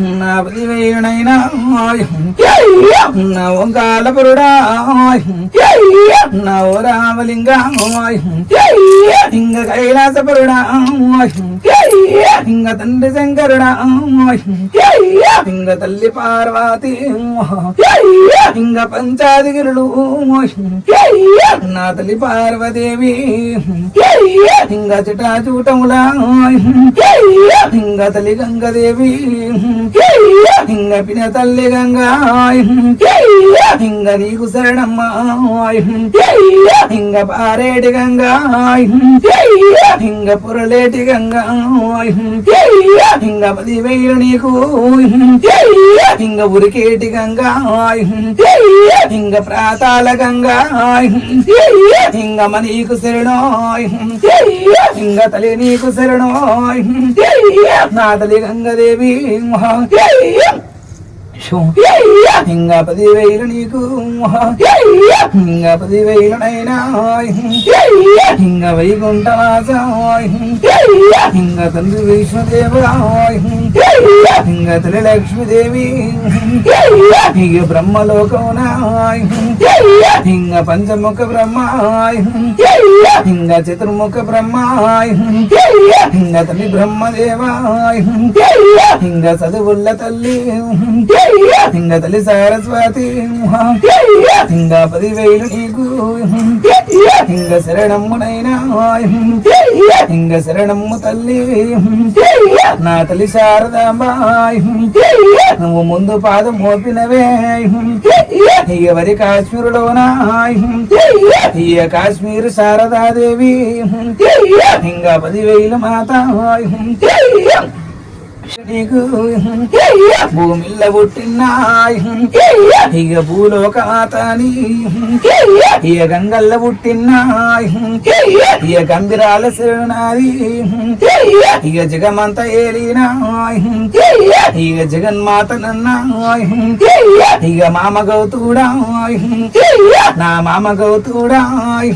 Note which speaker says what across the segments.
Speaker 1: నా పది వేలునైనా నా ఓంకాల పురుడా నా ఓ రామలింగ ఇంగ కైలాస పురుడా ఇంగ తండ్రి శంకరుడా ఇంగ తల్లి పార్వతి ఇంగ పంచాదిగిరుడు నా తల్లి పార్వదేవి ఇంగ చిటా చూటములా ఇంగ తల్లి గంగదేవి ఇంగ పిన తల్లి గంగా ఇంగ నీకు శరణమ్మా. ఇంగ పారేటి గంగా. ఇంగ పురలేటి గంగా. ఇంగ పది వేలు నీకు. ఇంగ ఉరికేటి గంగా. ఇంగ ప్రాతాల గంగా. ఇంగ మనీకు శరణో. ఇంగ తల్లి నీకు శరణో. నా తల్లి గంగదేవి. ఇంగ పది వేలు నీకు. ఇంగ పది వేలునైనా ఇంగ వైకుంఠవాస ఇంగ తండ్రి విష్ణుదేవ ఇంగ తల్లి లక్ష్మీదేవి. ఇక బ్రహ్మలోకమున ఇంగ పంచముఖ బ్రహ్మ ఇంగ చతుర్ముఖ బ్రహ్మ ఇంగ తల్లి బ్రహ్మదేవ ఇంగ చదువుల్ల తల్లి. ఇంగ తల్లి సరస్వతి ఇంగ పదివేలు నీకు. ఇంగ శరణమ్మునైనా. ఇంగ శరణమ్ము తల్లి. నా తల్లి శారదాంబాయ్ నువ్వు ముందు పాదం మోపినవే. ఎవరి కాశ్మీరులోనా. ఇయ కాశ్మీర్ శారదాదేవి. ఇంకా పదివేల మాత. నీకు భూమిల్ల పుట్టినాయ్ ఇక భూలోక మాతాని ఇక గంగల్ల పుట్టినాయ్ ఇక గంభీరాల శరణాది. ఇక జగమంత ఏలినాయ్. ఇక జగన్మాత నన్నాయ్. ఇక మామ గౌతుడాయ్. నా మామ గౌతుడాయ్.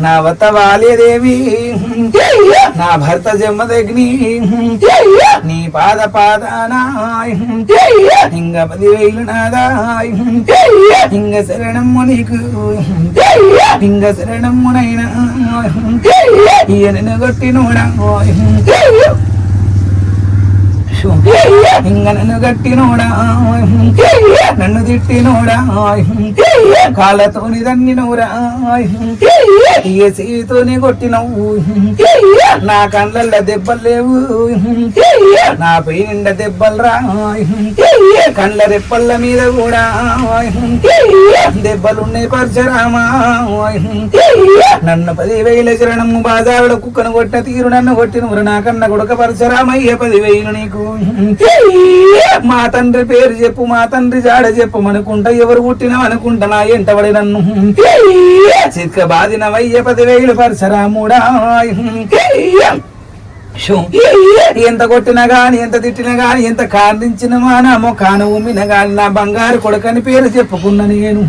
Speaker 1: నా వత్త వాల్యదేవి నా భర్త జమ్మదగ్ని నీ పాద పాదానాయ్ ఇంగ పదివేలు నాదాయ్ ఇంగ శరణమ్ము నీకు ఇంగ శరణమ్మునైనా ఈయనను కొట్టినోడా ఇంగ నన్ను గట్టినోడా నన్ను తిట్టినోడా కాళ్ళతోని దన్నినోరా ఇక చేతితోని కొట్టినవు నా కండ్ల దెబ్బలు లేవు నా పై నిండా దెబ్బలు రా కండ్ల రెప్పళ్ళ మీద కూడా దెబ్బలున్నాయి పరశరామా నన్ను పదివేల చరణము బాధావిడ కుక్కను కొట్టిన తీరు నన్ను కొట్టిన నా కన్న కొడుక పరశరామయ్య పదివేలు నీకు మా తండ్రి పేరు చెప్పు మా తండ్రి జాడ చెప్పు అనుకుంటా ఎవరు పుట్టినా అనుకుంటా నా ఎంటబడి నన్ను. చిత్క బాధిన వయ్య పదివేలు పరశరాముడా. ఎంత కొట్టినా గాని ఎంత తిట్టినా గాని ఎంత కాండించిన మానమో కాన ఉమ్మిన గాని నా బంగారు కొడుకని పేరు చెప్పుకున్న నేను.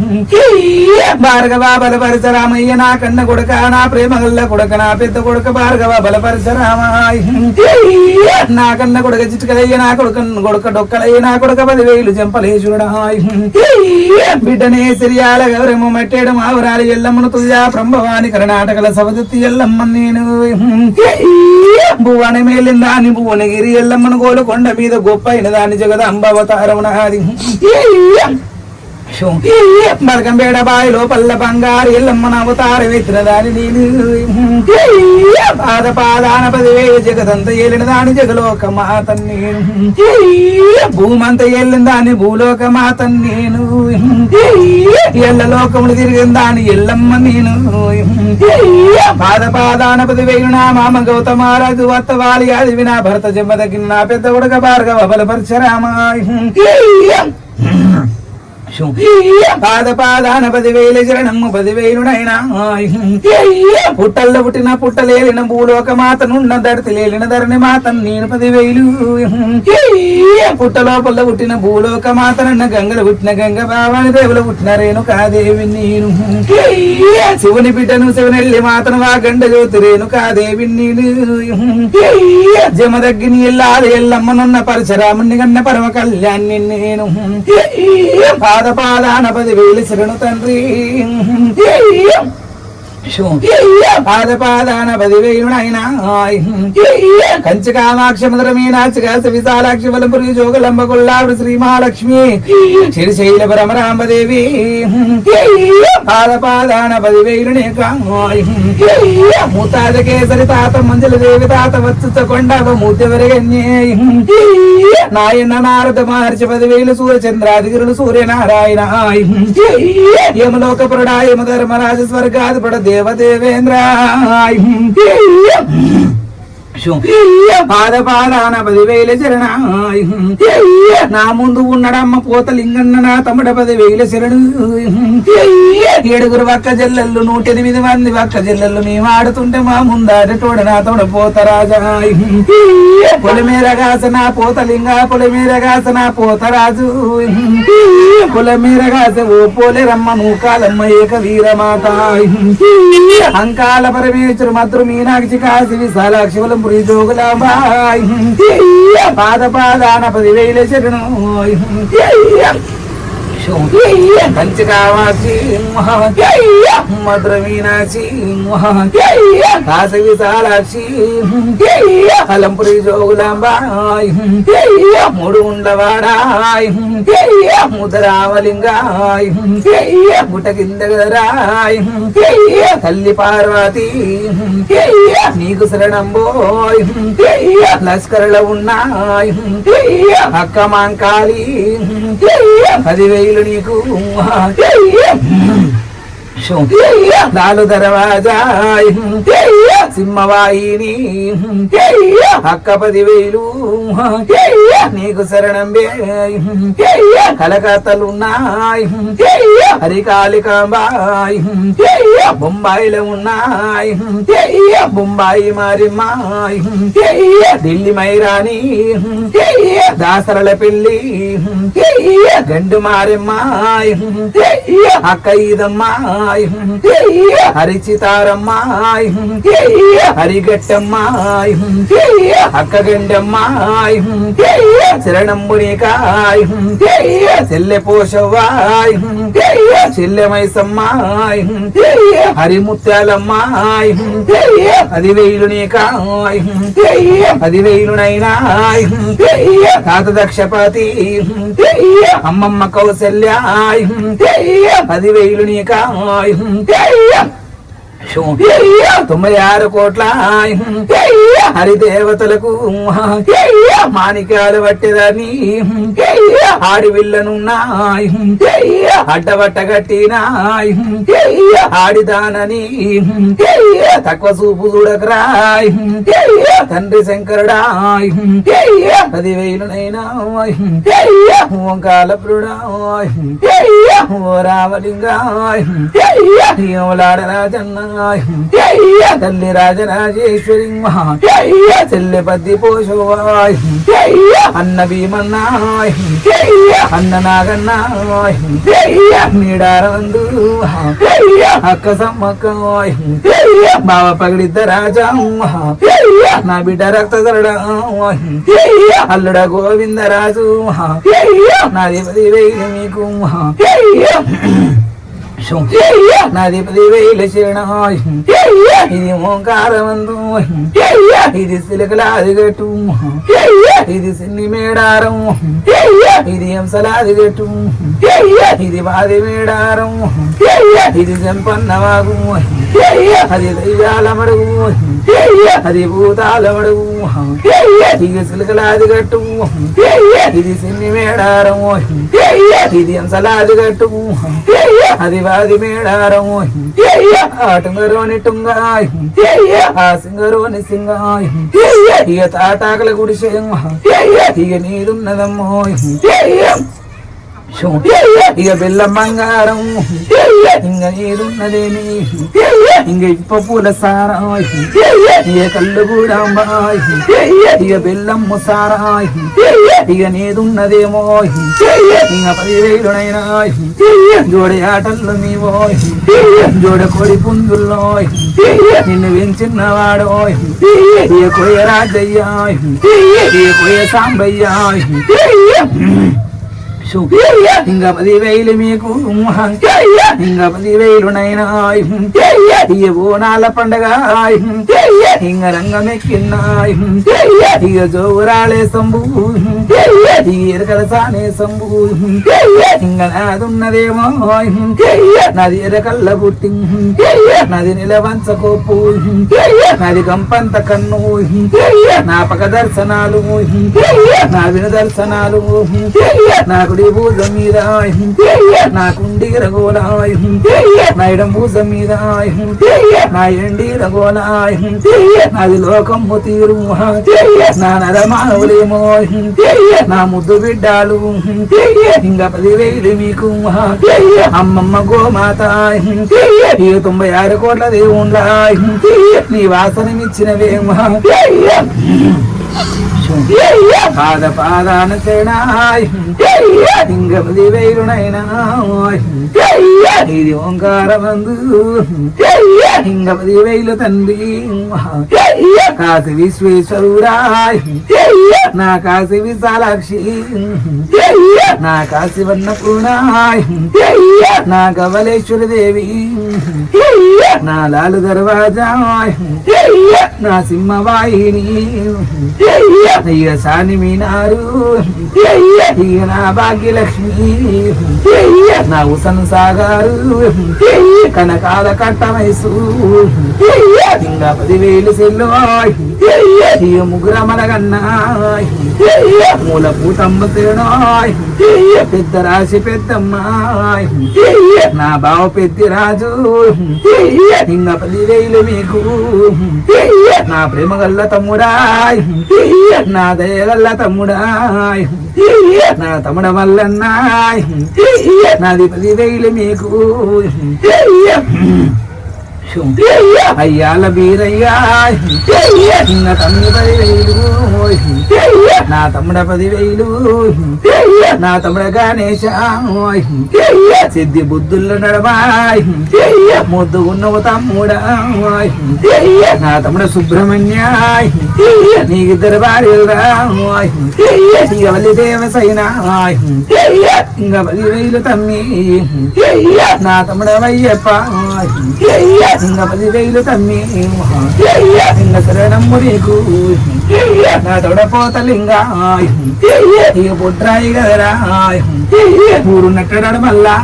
Speaker 1: భార్గవ బలపరచరామయ్య నా కన్న కొడుక నా ప్రేమ గల్ల కొడుక నా పెద్ద కొడుక భార్గవ బల నా కన్న కొడుక చిట్కలయ్య నా కొడుక కొడుక డొక్కలయ్య నా కొడుక పదివేలు చెంపలేశుడా బిడ్డనే సిరియాల గౌరమ్మ మట్టేయడం ఆవరాలు ఎల్లమ్మను తుజా బ్రహ్మవాణి కర్ణాటకల సవదత్తి ఎల్లమ్మ నేను. భువన మేలిన దాని భువనగిరి ఎల్లమ్మను గోలకొండ మీద గొప్ప అయిన దాని జగద అంబవతారం నాది బలకంబేడ బాయిలో పల్ల బంగారు ఎల్లమ్మన అవతారం ఎత్తిన దాని నేను పాద పాదాన పదివే జగదంత ఏలిన దాని జగలోక మాత నేను. భూమంత ఏలిన దాని భూలోక మాత నేను. ఎల్ల లోకములు తిరిగిన దాని ఎల్లమ్మ నేను. పాద పాదాన పదివేయు నా మామ గౌతమారాజు వత్తవాలి అది వినా భరత జన్మ తగ్గిన నా పెద్ద ఉడక భార్గవ బలపరచరామా. పాద పాదాన పదివేల శరణము పదివేలునైనా పుట్టల్లో పుట్టిన పుట్టలేలిన భూలోక మాతనున్న దడితి లేలిన ధరణి మాతను నేను పదివేలు పుట్ట లోపల పుట్టిన భూలోక మాతనన్న గంగలు పుట్టిన గంగ బావాని దేవులు పుట్టిన రేణు కాదేవి నేను శివుని బిడ్డను శివనెల్లి మాతను వా గండ జ్యోతి రేణు కాదేవి నేను జమదగ్గిని ఎల్లాలి ఎల్లమ్మనున్న పరశురాముని కన్న పరమ కళ్యాణి నేను పాద పాదపాదాన పది వేలు శరణు తండ్రి. పాద పాదాన పదివేలునైనా కంచి కామాక్ష మధుర మీనాక్షి కాశ విశాలాక్షి వలంపురి జోగులంబ కొల్లాడు శ్రీ మహాలక్ష్మి శ్రీశైల పరమరామదేవి పాద పాదాన పదివేలునే కేసరి తాత మంజుల దేవి తాత వచ్చుత కొండవ మూర్తివరగన్యే నాయన నారద మహర్షి పదివేలు సూర్యచంద్రాదిగిరులు సూర్యనారాయణ యమలోక పురుడా యమ ధర్మరాజ స్వర్గాధిపడ దేవదేవేంద్ర పాద పాదాన పదివేల చరణ నా ముందు ఉన్నడమ్మ పోత లింగన్న నా తమ్ముడ పదివేల శరణు ఏడుగురు వక్క జల్లెళ్ళు నూట ఎనిమిది మంది వక్క జల్లెళ్ళు మేము ఆడుతుంటే మా ముందాటోడ నా తమ్ముడ పోత రాజా పొలిమేర కాసన పోత లింగ పొలిమేర కాసన పోత రాజు పొలిమేర కాస ఓ పోలే రమ్మ నూకాలమ్మ ఏక వీరమాత. అంకాల పరమేశ్వరు మధురు మీనాక్షి కాశి విశాలాక్షి వలంపురి పాద పాదాన పదివేల శరణు. కంచి కామాక్షి మధుర మీనాక్షి కాశ విశాలాక్షి అలంపురి జోగులాంబాయ్ మూడు ఉండవాడాయ్ ముదరావలింగాయ్ గుట కింద గదరాయ్ తల్లి పార్వతి నీకు శరణంబోయ్ లస్కరలో ఉన్నాయ్ అక్క మాంకాళి పదివేలు నీకు నాలు దరవాజా సింహవాయిని అక్క పదివేలు నీకు శరణం కలకత్తలున్నాయి. హరికాళికాంబాయి. బొంబాయిలో ఉన్నాయి. బొంబాయి మారిమ్మాయి. ఢిల్లీ మైరాణి దాసరల పెళ్ళి. గండు మారిమ్మాయి. అక్క ఈదమ్మాయి హరిచితారమ్మాయి హరిగట్టమ్మాయి అక్క గండమ్మాయి. చెల్లె చెల్లె పోషవాయ్ చెల్లె అది హరిముత్యాలమ్మాయ్ పదివేలు అది పదివేలునైనాయ్ తాత దక్షపతి అమ్మమ్మ కౌసల్యాయ్ పదివేలు నీకాయ్ తొంభై ఆరు కోట్ల హరిదేవతలకు మాణిక్యాలు పట్టేదాన్ని. ఆడి విల్లనున్నాయి అడ్డబట్ట కట్టినాయి ఆడిదానని తక్కువ చూపు చూడకరాయ్ తండ్రి శంకరుడాయ్ పదివేలునైనా ఓంకాల ప్రుడాయ్ ఓ రామలింగాయ్ ఓలాడ రాజన్నాయ్ తల్లి రాజరాజేశ్వరి చెల్లె పద్ది పోషవాయ్ అన్న భీమన్నాయ్ అన్న నీడారందు అక్క సమ్మకాయ్ బావ పగిడిద్ద రాజా. నా బిడ్డ రక్త అల్లుడ గోవిందరాజు. వేలు మీకు. నాది పది వేల శరణాయ్ ఇది ఓంకారమందు. ఇది సిలకలాది గట్టు ఇది సిన్ని మేడారం ఇది ఎంసలాది గట్టు ఇది బాది మేడారం ఇది జంపన్నవాగు. అది దయ్యాల మడుగు అది భూతాల మడుగు ఇది సిలకలాది గట్టు ఇది సిన్ని మేడారం ఇది ఎంసలాది గట్టు అది వాది మేడారం ఆటుంగరోని టుంగాయ్ ఆ సింగరోని సింగాయ్ ఇక తాటాకల గుడిసే ఇక నీదున్నదమ్మో షో. ఇక బెల్లం బంగారం ఇంక ఏదున్నదేమి ఇంక ఇప్ప పూల సారా ఇక కళ్ళు కూడా ఇక బెల్లం సారాయి ఇక నేదున్నదేమో ఇక పదివేలునైనా జోడ ఆటల్లో నీవో జోడ కోడి పుంజుల్లో నిన్ను పెంచినవాడో ఇక కొయ్య రాజయ్యా ఇక కొయ్య సాంబయ్యా షూ. ఇంకా పదివేలు మీకు ఇంకా పదివేలునైనా ఇక నాల పండగ ఇంక రంగమెక్కిన్నాయి ఇక జోగురాలే సంబు ఈ ఎరకల సానే సంబు ఇంక నాదున్నదేమో నాది ఎరకల్ల పుట్టి. నాది నిలవంచకోపు నాది గంపంత కన్ను. నా పక దర్శనాలు. నా విను దర్శనాలు. నా కుడి భూజ మీద నా కుండి రగోల నా ఇడం భూజ మీద నా ఎండి రగోల నాది లోకము తీరు నా నరమానవులేమో నా ముద్దు బిడ్డాలు. ఇంకా పదివేలు మీకు అమ్మమ్మ గోమాత ఈ తొంభై ఆరు కోట్ల దేవుళ్ళ నీ వాసనమిచ్చినవేమో పాద పాదాన తేనాయ్ ఇంక పదివేలునైనా ఇది ఓంకారమందు. ఇంక పదివేలు తండ్రి. కాశి విశ్వేశ్వరురాయ్. నా కాశి విశాలాక్షి. నా కాశి వన్నపూర్ణాయ్. నా గవలేశ్వరి దేవి. నా లాలు దర్వాజాయ్. నా సింహవాహిని. ఇక సాని మీనారు ఇక నా భాగ్యలక్ష్మి. నా ఉసన్ సాగారు. కనకాల కట్టమైసు. ఇంకా పదివేలు సెల్లు ఇక కన్నాయ్ మూల పూతమ్మ తేనాయ్ పెద్ద రాశి పెద్దమ్మాయ్. నా బావ పెద్ద రాజు. ఇంకా పదివేలు మీకు. నా ప్రేమ గల్ల తమ్ముడాయ్. నా దయ గల్ల తమ్ముడాయ్. నా తమ్ముడ వల్లన్నాయ్. నాది పదివేలు మీకు. అయ్యాల బీరయ్యా చిన్న తమ్మి పదివేలు నా తమ్ముడ పదివేలు నా తమ్ముడ గణేశ సిద్ధి బుద్ధుల్లో నడవాయ్ ముద్దు ఉన్నవు తమ్ముడా నా తమ్ముడ సుబ్రహ్మణ్యాయ్ నీకిద్దరు భార్యలురా ఇక వల్లి దేవసైన ఇంకా పదివేలు తమ్మి నా తమ్ముడ వయ్యప్ప ఇంకా పదివేలు తమ్మి ఇంకా శరణమ్ము నీకు నా ఆయ్ ఇక పుట్రాయి కదరా ఊరు నట్టడాడు మళ్ళా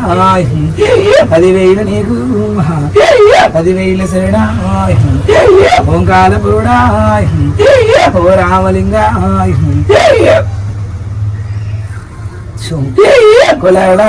Speaker 1: పదివేలు నీకు పదివేల శరణా ఓంకాల పురుడా ఓ రామలింగా కులడా